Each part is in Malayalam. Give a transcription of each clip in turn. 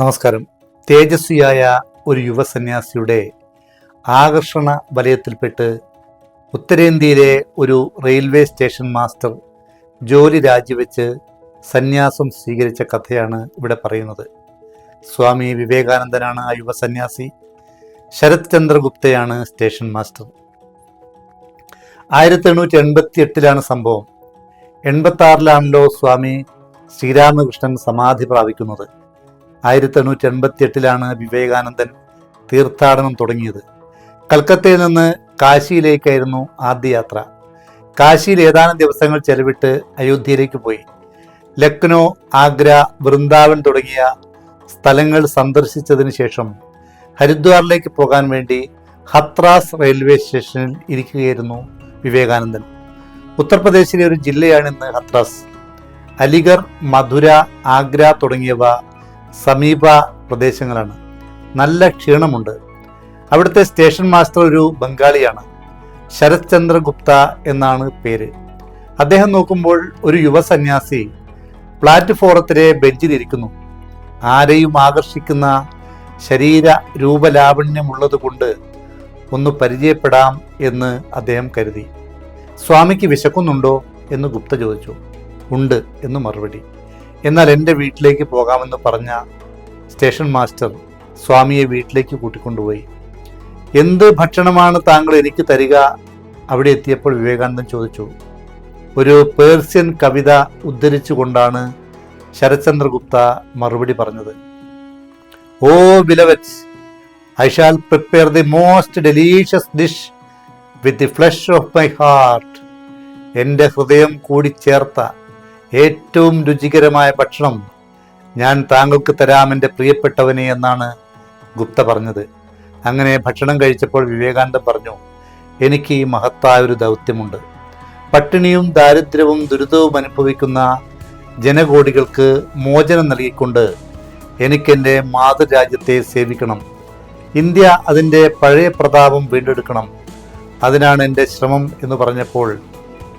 നമസ്കാരം. തേജസ്വിയായ ഒരു യുവ സന്യാസിയുടെ ആകർഷണ വലയത്തിൽപ്പെട്ട് ഉത്തരേന്ത്യയിലെ ഒരു റെയിൽവേ സ്റ്റേഷൻ മാസ്റ്റർ ജോലി രാജിവെച്ച് സന്യാസം സ്വീകരിച്ച കഥയാണ് ഇവിടെ പറയുന്നത്. സ്വാമി വിവേകാനന്ദനാണ് ആ യുവസന്യാസി ശരത് ചന്ദ്രഗുപ്തയാണ് സ്റ്റേഷൻ മാസ്റ്റർ. ആയിരത്തി എണ്ണൂറ്റി എൺപത്തി എട്ടിലാണ് സംഭവം. എൺപത്തി ആറിലാണല്ലോ സ്വാമി ശ്രീരാമകൃഷ്ണൻ സമാധി പ്രാപിക്കുന്നത്. ആയിരത്തി എണ്ണൂറ്റി എൺപത്തി എട്ടിലാണ് വിവേകാനന്ദൻ തീർത്ഥാടനം തുടങ്ങിയത്. കൽക്കത്തയിൽ നിന്ന് കാശിയിലേക്കായിരുന്നു ആദ്യ യാത്ര. കാശിയിൽ ഏതാനും ദിവസങ്ങൾ ചെലവിട്ട് അയോധ്യയിലേക്ക് പോയി. ലക്നോ ആഗ്ര വൃന്ദാവൻ തുടങ്ങിയ സ്ഥലങ്ങൾ സന്ദർശിച്ചതിന് ശേഷം ഹരിദ്വാറിലേക്ക് പോകാൻ വേണ്ടി ഹത്രാസ് റെയിൽവേ സ്റ്റേഷനിൽ ഇരിക്കുകയായിരുന്നു വിവേകാനന്ദൻ. ഉത്തർപ്രദേശിലെ ഒരു ജില്ലയാണ് ഇന്ന് ഹത്രാസ്. അലിഗർ മധുര ആഗ്ര തുടങ്ങിയവ സമീപ പ്രദേശങ്ങളാണ്. നല്ല ക്ഷീണമുണ്ട്. അവിടുത്തെ സ്റ്റേഷൻ മാസ്റ്റർ ഒരു ബംഗാളിയാണ്. ശരത് ചന്ദ്ര ഗുപ്ത എന്നാണ് പേര്. അദ്ദേഹം നോക്കുമ്പോൾ ഒരു യുവ സന്യാസി പ്ലാറ്റ്ഫോറത്തിലെ ബെഞ്ചിലിരിക്കുന്നു ആരെയും ആകർഷിക്കുന്ന ശരീര രൂപലാവണ്യമുള്ളത് കൊണ്ട് ഒന്ന് പരിചയപ്പെടാം എന്ന് അദ്ദേഹം കരുതി. സ്വാമിക്ക് വിശക്കുന്നുണ്ടോ എന്ന് ഗുപ്ത ചോദിച്ചു. ഉണ്ട് എന്ന് മറുപടി. എന്നാൽ എന്റെ വീട്ടിലേക്ക് പോകാമെന്ന് പറഞ്ഞ സ്റ്റേഷൻ മാസ്റ്റർ സ്വാമിയെ വീട്ടിലേക്ക് കൂട്ടിക്കൊണ്ടുപോയി. എന്ത് ഭക്ഷണമാണ് താങ്കൾ എനിക്ക് തരിക? അവിടെ എത്തിയപ്പോൾ വിവേകാനന്ദൻ ചോദിച്ചു. ഒരു പേർഷ്യൻ കവിത ഉദ്ധരിച്ചുകൊണ്ടാണ് ശരത്ചന്ദ്രഗുപ്ത മറുപടി പറഞ്ഞത്. ഓ beloved I shall prepare the most delicious dish with the flesh of my heart. എന്റെ ഹൃദയം കൂടി ചേർത്ത ഏറ്റവും രുചികരമായ ഭക്ഷണം ഞാൻ താങ്കൾക്ക് തരാം എന്റെ പ്രിയപ്പെട്ടവനെ എന്നാണ് ഗുപ്ത പറഞ്ഞത്. അങ്ങനെ ഭക്ഷണം കഴിച്ചപ്പോൾ വിവേകാനന്ദ പറഞ്ഞു എനിക്ക് ഈ മഹത്തായ ഒരു ദൗത്യമുണ്ട്. പട്ടിണിയും ദാരിദ്ര്യവും ദുരിതവും അനുഭവിക്കുന്ന ജനകോടികൾക്ക് മോചനം നൽകിക്കൊണ്ട് എനിക്കെന്റെ മാതൃരാജ്യത്തെ സേവിക്കണം. ഇന്ത്യ അതിന്റെ പഴയ പ്രതാപം വീണ്ടെടുക്കണം. അതിനാണ് എന്റെ ശ്രമം എന്ന് പറഞ്ഞപ്പോൾ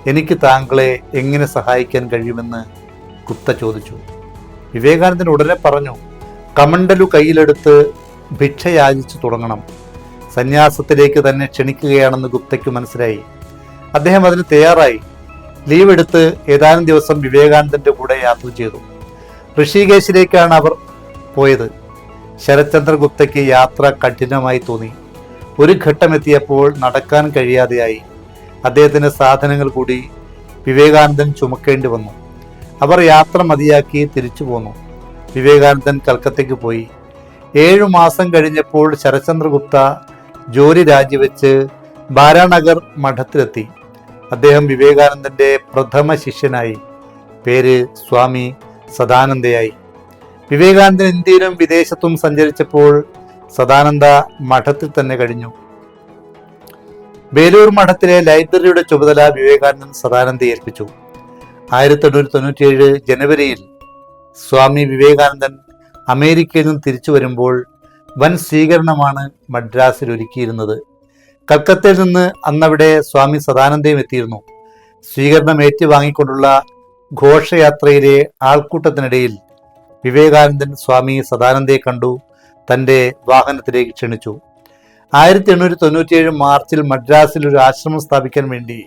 എനിക്ക് താങ്കളെ എങ്ങനെ സഹായിക്കാൻ കഴിയുമെന്ന് ഗുപ്ത ചോദിച്ചു. വിവേകാനന്ദൻ ഉടനെ പറഞ്ഞു കമണ്ടലു കയ്യിലെടുത്ത് ഭിക്ഷയാചിച്ചു തുടങ്ങണം. സന്യാസത്തിലേക്ക് തന്നെ ക്ഷണിക്കുകയാണെന്ന് ഗുപ്തയ്ക്ക് മനസ്സിലായി. അദ്ദേഹം അതിന് തയ്യാറായി. ലീവ് എടുത്ത് ഏതാനും ദിവസം വിവേകാനന്ദന്റെ കൂടെ യാത്ര ചെയ്തു. ഋഷികേശിലേക്കാണ് അവർ പോയത്. ശരത്ചന്ദ്ര ഗുപ്തയ്ക്ക് യാത്ര കഠിനമായി തോന്നി. ഒരു ഘട്ടമെത്തിയപ്പോൾ നടക്കാൻ കഴിയാതെയായി. അദ്ദേഹത്തിന്റെ സാധനങ്ങൾ കൂടി വിവേകാനന്ദൻ ചുമക്കേണ്ടി വന്നു. അവർ യാത്ര മതിയാക്കി തിരിച്ചു പോന്നു. വിവേകാനന്ദൻ കൽക്കത്തയ്ക്ക് പോയി. ഏഴു മാസം കഴിഞ്ഞപ്പോൾ ശരചന്ദ്രഗുപ്ത ജോലി രാജിവെച്ച് ബാരാനഗർ മഠത്തിലെത്തി. അദ്ദേഹം വിവേകാനന്ദന്റെ പ്രഥമ ശിഷ്യനായി. പേര് സ്വാമി സദാനന്ദയായി. വിവേകാനന്ദൻ ഇന്ത്യയിലും വിദേശത്തും സഞ്ചരിച്ചപ്പോൾ സദാനന്ദ മഠത്തിൽ തന്നെ കഴിഞ്ഞു. ബേലൂർ മഠത്തിലെ ലൈബ്രറിയുടെ ചുമതല വിവേകാനന്ദൻ സദാനന്ദയെ ഏൽപ്പിച്ചു. ആയിരത്തി എണ്ണൂറ്റി തൊണ്ണൂറ്റിയേഴ് ജനുവരിയിൽ സ്വാമി വിവേകാനന്ദൻ അമേരിക്കയിൽ നിന്ന് തിരിച്ചു വരുമ്പോൾ വൻ സ്വീകരണമാണ് മദ്രാസിൽ ഒരുക്കിയിരുന്നത്. കൽക്കത്തയിൽ നിന്ന് അന്നവിടെ സ്വാമി സദാനന്ദയും എത്തിയിരുന്നു. സ്വീകരണം ഏറ്റുവാങ്ങിക്കൊണ്ടുള്ള ഘോഷയാത്രയിലെ ആൾക്കൂട്ടത്തിനിടയിൽ വിവേകാനന്ദൻ സ്വാമി സദാനന്ദയെ കണ്ടു തന്റെ വാഹനത്തിലേക്ക് ക്ഷണിച്ചു. ആയിരത്തി എണ്ണൂറ്റി തൊണ്ണൂറ്റിയേഴ് മാർച്ചിൽ മദ്രാസിൽ ഒരു ആശ്രമം സ്ഥാപിക്കാൻ വേണ്ടി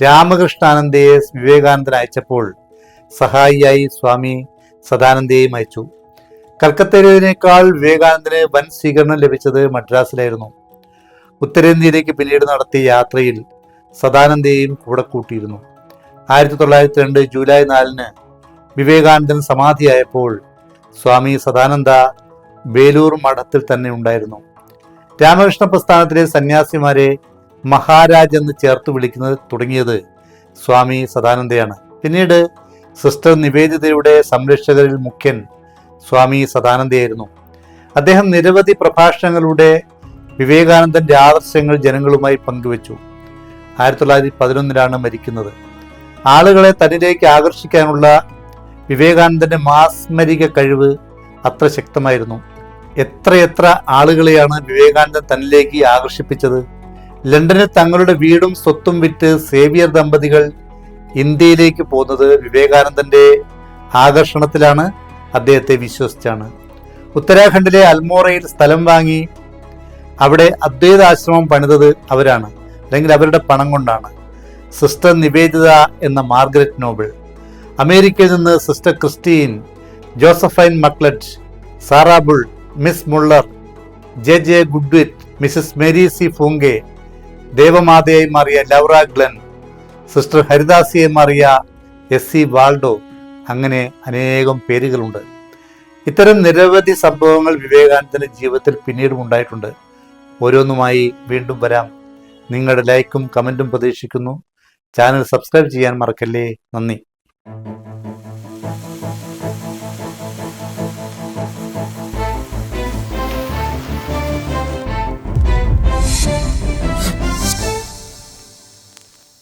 രാമകൃഷ്ണാനന്ദയെ വിവേകാനന്ദൻ അയച്ചപ്പോൾ സഹായിയായി സ്വാമി സദാനന്ദയെയും അയച്ചു. കൽക്കത്തേരുവിനേക്കാൾ വിവേകാനന്ദന് വൻ സ്വീകരണം ലഭിച്ചത് മദ്രാസിലായിരുന്നു. ഉത്തരേന്ത്യയിലേക്ക് പിന്നീട് നടത്തിയ യാത്രയിൽ സദാനന്ദയെയും കൂടെ കൂട്ടിയിരുന്നു. ആയിരത്തി തൊള്ളായിരത്തി രണ്ട് ജൂലൈ നാലിന് വിവേകാനന്ദൻ സമാധിയായപ്പോൾ സ്വാമി സദാനന്ദ വേലൂർ മഠത്തിൽ തന്നെ ഉണ്ടായിരുന്നു. രാമകൃഷ്ണ പ്രസ്ഥാനത്തിലെ സന്യാസിമാരെ മഹാരാജ് എന്ന് ചേർത്ത് വിളിക്കുന്നത് തുടങ്ങിയത് സ്വാമി സദാനന്ദയാണ്. പിന്നീട് സിസ്റ്റർ നിവേദിതയുടെ സംരക്ഷകരിൽ മുഖ്യൻ സ്വാമി സദാനന്ദയായിരുന്നു. അദ്ദേഹം നിരവധി പ്രഭാഷണങ്ങളുടെ വിവേകാനന്ദന്റെ ആദർശങ്ങൾ ജനങ്ങളുമായി പങ്കുവച്ചു. ആയിരത്തി തൊള്ളായിരത്തി പതിനൊന്നിലാണ് മരിക്കുന്നത്. ആളുകളെ തന്നിലേക്ക് ആകർഷിക്കാനുള്ള വിവേകാനന്ദന്റെ മാസ്മരിക കഴിവ് അത്ര ശക്തമായിരുന്നു. എത്രയെത്ര ആളുകളെയാണ് വിവേകാനന്ദൻ തന്നിലേക്ക് ആകർഷിപ്പിച്ചത്? ലണ്ടനിൽ തങ്ങളുടെ വീടും സ്വത്തും വിറ്റ് സേവിയർ ദമ്പതികൾ ഇന്ത്യയിലേക്ക് പോകുന്നത് വിവേകാനന്ദന്റെ ആകർഷണത്തിലാണ്. അദ്ദേഹത്തെ വിശ്വസിച്ചാണ്. ഉത്തരാഖണ്ഡിലെ അൽമോറയിൽ സ്ഥലം വാങ്ങി അവിടെ അദ്വൈത ആശ്രമം പണിതത് അവരാണ്. അല്ലെങ്കിൽ അവരുടെ പണം കൊണ്ടാണ്. സിസ്റ്റർ നിവേദിത എന്ന മാർഗരറ്റ് നോബിൾ. അമേരിക്കയിൽ നിന്ന് sister Christine Josephine MacLeod Sara Bull miss Muller J J Goodwin Mrs Mary C Funke ദേവമാതയെ Maria Laura Glenn sister ഹരിദാസിയെ മാറിയ എസ് സി വാൾഡോ അങ്ങനെ അനേകം പേരുകളുണ്ട്. ഇത്തരം നിരവധി സംഭവങ്ങൾ വിവേകാനന്ദന്റെ ജീവിതത്തിൽ പിന്നീടും ഉണ്ടായിട്ടുണ്ട്. ഓരോന്നുമായി വീണ്ടും വരാം. നിങ്ങളുടെ ലൈക്കും കമന്റും പ്രതീക്ഷിക്കുന്നു. ചാനൽ സബ്സ്ക്രൈബ് ചെയ്യാൻ മറക്കല്ലേ? നന്ദി.